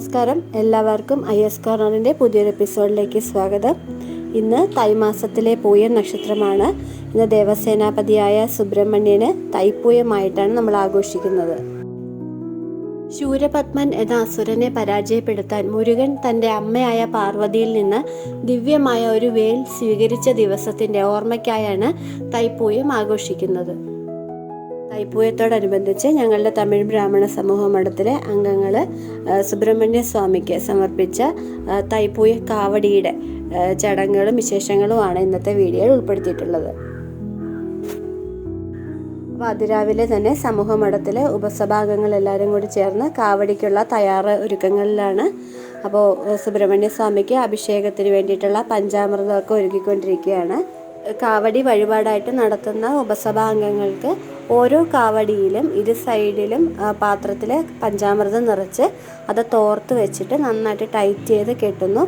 നമസ്കാരം. എല്ലാവർക്കും I S കോർണറിന്റെ പുതിയൊരു എപ്പിസോഡിലേക്ക് സ്വാഗതം. ഇന്ന് തൈമാസത്തിലെ പൂയ നക്ഷത്രമാണ്. ഇന്ന് ദേവസേനാപതിയായ സുബ്രഹ്മണ്യന് തൈപ്പൂയമായിട്ടാണ് നമ്മൾ ആഘോഷിക്കുന്നത്. ശൂരപത്മൻ എന്ന അസുരനെ പരാജയപ്പെടുത്താൻ മുരുകൻ തന്റെ അമ്മയായ പാർവതിയിൽ നിന്ന് ദിവ്യമായ ഒരു വേൽ സ്വീകരിച്ച ദിവസത്തിന്റെ ഓർമ്മയ്ക്കായാണ് തൈപ്പൂയം ആഘോഷിക്കുന്നത്. തൈപ്പൂയത്തോടനുബന്ധിച്ച് ഞങ്ങളുടെ തമിഴ് ബ്രാഹ്മണ സമൂഹ മഠത്തിലെ അംഗങ്ങൾ സുബ്രഹ്മണ്യ സ്വാമിക്ക് സമർപ്പിച്ച തൈപ്പൂയ കാവടിയുടെ ചടങ്ങുകളും വിശേഷങ്ങളുമാണ് ഇന്നത്തെ വീഡിയോയിൽ ഉൾപ്പെടുത്തിയിട്ടുള്ളത്. അതിരാവിലെ തന്നെ സമൂഹ മഠത്തിലെ ഉപസഭാംഗങ്ങൾ എല്ലാവരും കൂടി ചേർന്ന് കാവടിക്കുള്ള തയ്യാറ് ഒരുക്കങ്ങളിലാണ്. അപ്പോൾ സുബ്രഹ്മണ്യ സ്വാമിക്ക് അഭിഷേകത്തിന് വേണ്ടിയിട്ടുള്ള പഞ്ചാമൃതമൊക്കെ ഒരുക്കിക്കൊണ്ടിരിക്കുകയാണ്. കാവടി വഴിപാടായിട്ട് നടത്തുന്ന ഉപസഭാംഗങ്ങൾക്ക് ഓരോ കാവടിയിലും ഇരു സൈഡിലും പാത്രത്തിൽ പഞ്ചാമൃതം നിറച്ച് അത് തോർത്ത് വെച്ചിട്ട് നന്നായിട്ട് ടൈറ്റ് ചെയ്ത് കെട്ടുന്നു.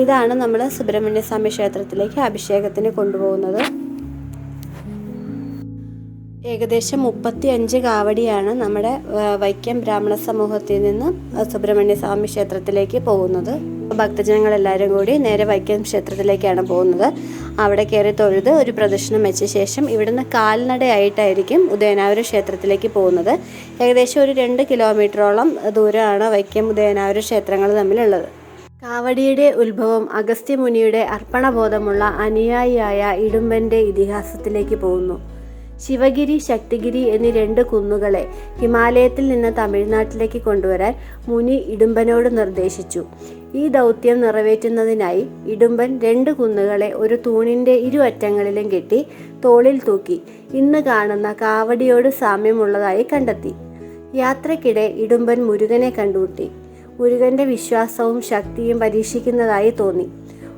ഇതാണ് നമ്മൾ സുബ്രഹ്മണ്യ സ്വാമി ക്ഷേത്രത്തിലേക്ക് അഭിഷേകത്തിന് കൊണ്ടുപോകുന്നത്. ഏകദേശം മുപ്പത്തി അഞ്ച് കാവടിയാണ് നമ്മുടെ വൈക്കം ബ്രാഹ്മണ സമൂഹത്തിൽ നിന്ന് സുബ്രഹ്മണ്യ സ്വാമി ക്ഷേത്രത്തിലേക്ക് പോകുന്നത്. ഭക്തജനങ്ങൾ എല്ലാവരും കൂടി നേരെ വൈക്കം ക്ഷേത്രത്തിലേക്കാണ് പോകുന്നത്. അവിടെ കയറി തൊഴുത് ഒരു പ്രദർശനം വെച്ച ശേഷം ഇവിടുന്ന് കാൽനടയായിട്ടായിരിക്കും ഉദയനാപുരം ക്ഷേത്രത്തിലേക്ക് പോകുന്നത്. ഏകദേശം ഒരു രണ്ട് കിലോമീറ്ററോളം ദൂരമാണ് വൈക്കം ഉദയനാപുരം ക്ഷേത്രങ്ങൾ തമ്മിലുള്ളത്. കാവടിയുടെ ഉത്ഭവം അഗസ്ത്യമുനിയുടെ അർപ്പണബോധമുള്ള അനുയായിയായ ഇടുമ്പന്റെ ഇതിഹാസത്തിലേക്ക് പോകുന്നു. ശിവഗിരി ശക്തിഗിരി എന്നീ രണ്ട് കുന്നുകളെ ഹിമാലയത്തിൽ നിന്ന് തമിഴ്നാട്ടിലേക്ക് കൊണ്ടുവരാൻ മുനി ഇടുമ്പനോട് നിർദ്ദേശിച്ചു. ഈ ദൗത്യം നിറവേറ്റുന്നതിനായി ഇടുമ്പൻ രണ്ട് കുന്നുകളെ ഒരു തൂണിന്റെ ഇരുവറ്റങ്ങളിലും കെട്ടി തോളിൽ തൂക്കി ഇന്ന് കാണുന്ന കാവടിയോട് സാമ്യമുള്ളതായി കണ്ടെത്തി. യാത്രക്കിടെ ഇടുമ്പൻ മുരുകനെ കണ്ടുമുട്ടി. മുരുകന്റെ വിശ്വാസവും ശക്തിയും പരീക്ഷിക്കുന്നതായി തോന്നി.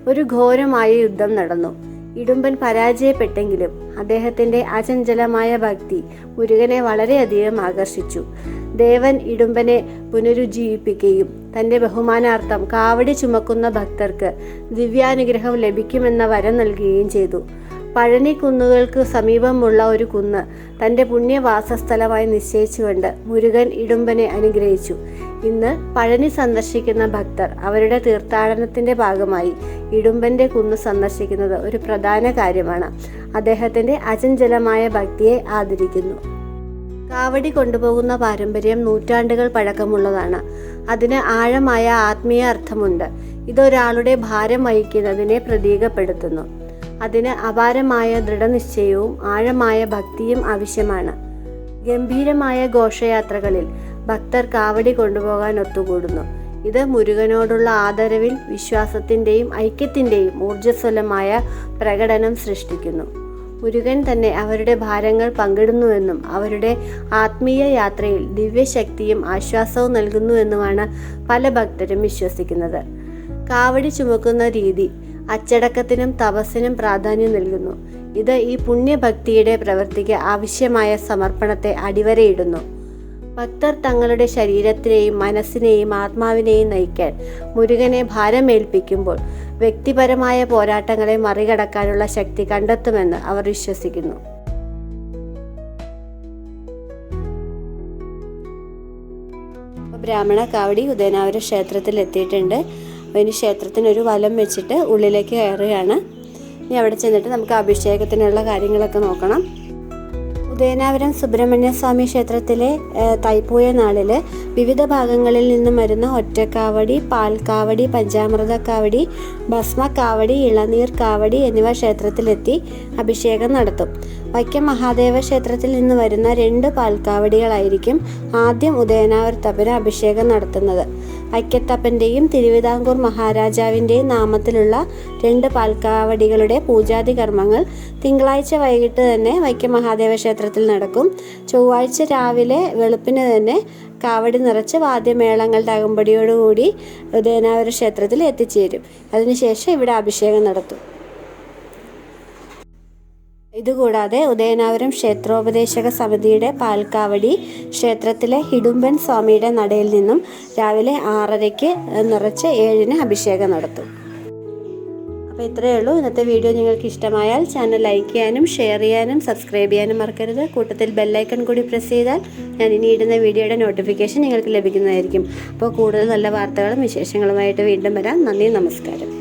ഒരു ഘോരമായ യുദ്ധം നടന്നു. ഇടുമ്പൻ പരാജയപ്പെട്ടെങ്കിലും അദ്ദേഹത്തിന്റെ അചഞ്ചലമായ ഭക്തി മുരുകനെ വളരെയധികം ആകർഷിച്ചു. ദേവൻ ഇടുമ്പനെ പുനരുജ്ജീവിപ്പിക്കുകയും തന്റെ ബഹുമാനാർത്ഥം കാവടി ചുമക്കുന്ന ഭക്തർക്ക് ദിവ്യാനുഗ്രഹം ലഭിക്കുമെന്ന വരം നൽകുകയും ചെയ്തു. പഴനി കുന്നുകൾക്ക് സമീപമുള്ള ഒരു കുന്ന് തന്റെ പുണ്യവാസസ്ഥലമായി നിശ്ചയിച്ചുകൊണ്ട് മുരുകൻ ഇടുമ്പനെ അനുഗ്രഹിച്ചു. ഇന്ന് പഴനി സന്ദർശിക്കുന്ന ഭക്തർ അവരുടെ തീർത്ഥാടനത്തിന്റെ ഭാഗമായി ഇടുമ്പന്റെ കുന്ന് സന്ദർശിക്കുന്നത് ഒരു പ്രധാന കാര്യമാണ്. അദ്ദേഹത്തിന്റെ അചഞ്ചലമായ ഭക്തിയെ ആദരിക്കുന്നു. കാവടി കൊണ്ടുപോകുന്ന പാരമ്പര്യം നൂറ്റാണ്ടുകൾ പഴക്കമുള്ളതാണ്. അതിന് ആഴമായ ആത്മീയ അർത്ഥമുണ്ട്. ഇതൊരാളുടെ ഭാരം വഹിക്കുന്നതിനെ പ്രതീകപ്പെടുത്തുന്നു. അതിന് അപാരമായ ദൃഢനിശ്ചയവും ആഴമായ ഭക്തിയും ആവശ്യമാണ്. ഗംഭീരമായ ഘോഷയാത്രകളിൽ ഭക്തർ കാവടി കൊണ്ടുപോകാൻ ഒത്തുകൂടുന്നു. ഇത് മുരുകനോടുള്ള ആദരവിൽ വിശ്വാസത്തിന്റെയും ഐക്യത്തിന്റെയും ഊർജസ്വലമായ പ്രകടനം സൃഷ്ടിക്കുന്നു. മുരുകൻ തന്നെ അവരുടെ ഭാരങ്ങൾ പങ്കിടുന്നുവെന്നും അവരുടെ ആത്മീയ യാത്രയിൽ ദിവ്യശക്തിയും ആശ്വാസവും നൽകുന്നുവെന്നുമാണ് പല ഭക്തരും വിശ്വസിക്കുന്നത്. കാവടി ചുമക്കുന്ന രീതി അച്ചടക്കത്തിനും തപസ്സിനും പ്രാധാന്യം നൽകുന്നു. ഇത് ഈ പുണ്യഭക്തിയുടെ പ്രവൃത്തിക്ക് ആവശ്യമായ സമർപ്പണത്തെ അടിവരയിടുന്നു. ഭക്തർ തങ്ങളുടെ ശരീരത്തിനെയും മനസ്സിനെയും ആത്മാവിനെയും നയിക്കാൻ മുരുകനെ ഭാരമേൽപ്പിക്കുമ്പോൾ വ്യക്തിപരമായ പോരാട്ടങ്ങളെ മറികടക്കാനുള്ള ശക്തി കണ്ടെത്തുമെന്ന് അവർ വിശ്വസിക്കുന്നു. ബ്രാഹ്മണ കാവടി ഉദയനാപുരം ക്ഷേത്രത്തിൽ എത്തിയിട്ടുണ്ട്. ഇനി ക്ഷേത്രത്തിനൊരു വലം വെച്ചിട്ട് ഉള്ളിലേക്ക് കയറുകയാണ്. ഇനി അവിടെ ചെന്നിട്ട് നമുക്ക് അഭിഷേകത്തിനുള്ള കാര്യങ്ങളൊക്കെ നോക്കണം. ഉദയനാപുരം സുബ്രഹ്മണ്യ സ്വാമി ക്ഷേത്രത്തിലെ തൈപ്പൂയ നാളിൽ വിവിധ ഭാഗങ്ങളിൽ നിന്നും വരുന്ന ഒറ്റക്കാവടി പാൽക്കാവടി പഞ്ചാമൃത കാവടി ഭസ്മക്കാവടി ഇളനീർ കാവടി എന്നിവ ക്ഷേത്രത്തിലെത്തി അഭിഷേകം നടത്തും. വൈക്കം മഹാദേവ ക്ഷേത്രത്തിൽ നിന്ന് വരുന്ന രണ്ട് പാൽക്കാവടികളായിരിക്കും ആദ്യം ഉദയനാവർത്തപ്പന് അഭിഷേകം നടത്തുന്നത്. വൈക്കത്തപ്പന്റെയും തിരുവിതാംകൂർ മഹാരാജാവിന്റെയും നാമത്തിലുള്ള രണ്ട് പാൽക്കാവടികളുടെ പൂജാതി കർമ്മങ്ങൾ തിങ്കളാഴ്ച വൈകിട്ട് തന്നെ വൈക്കം മഹാദേവ ക്ഷേത്രത്തിൽ നടക്കും. ചൊവ്വാഴ്ച രാവിലെ വെളുപ്പിന് തന്നെ കാവടി നിറച്ച് വാദ്യമേളങ്ങളുടെ അകമ്പടിയോടുകൂടി ഉദയനാവര ക്ഷേത്രത്തിൽ എത്തിച്ചേരും. അതിനുശേഷം ഇവിടെ അഭിഷേകം നടത്തും. ഇതുകൂടാതെ ഉദയനാപുരം ക്ഷേത്രോപദേശക സമിതിയുടെ പാൽക്കാവടി ക്ഷേത്രത്തിലെ ഹിഡുംബൻ സ്വാമിയുടെ നടയിൽ നിന്നും രാവിലെ ആറരയ്ക്ക് നിറച്ച് ഏഴിന് അഭിഷേകം നടത്തും. അപ്പോൾ ഇത്രയേ ഉള്ളൂ. ഇന്നത്തെ വീഡിയോ നിങ്ങൾക്ക് ഇഷ്ടമായാൽ ചാനൽ ലൈക്ക് ചെയ്യാനും ഷെയർ ചെയ്യാനും സബ്സ്ക്രൈബ് ചെയ്യാനും മറക്കരുത്. കൂട്ടത്തിൽ ബെല്ലൈക്കൺ കൂടി പ്രസ് ചെയ്താൽ ഞാൻ ഇനി ഇടുന്ന വീഡിയോയുടെ നോട്ടിഫിക്കേഷൻ നിങ്ങൾക്ക് ലഭിക്കുന്നതായിരിക്കും. അപ്പോൾ കൂടുതൽ നല്ല വാർത്തകളും വിശേഷങ്ങളുമായിട്ട് വീണ്ടും വരാം. നന്ദി നമസ്കാരം.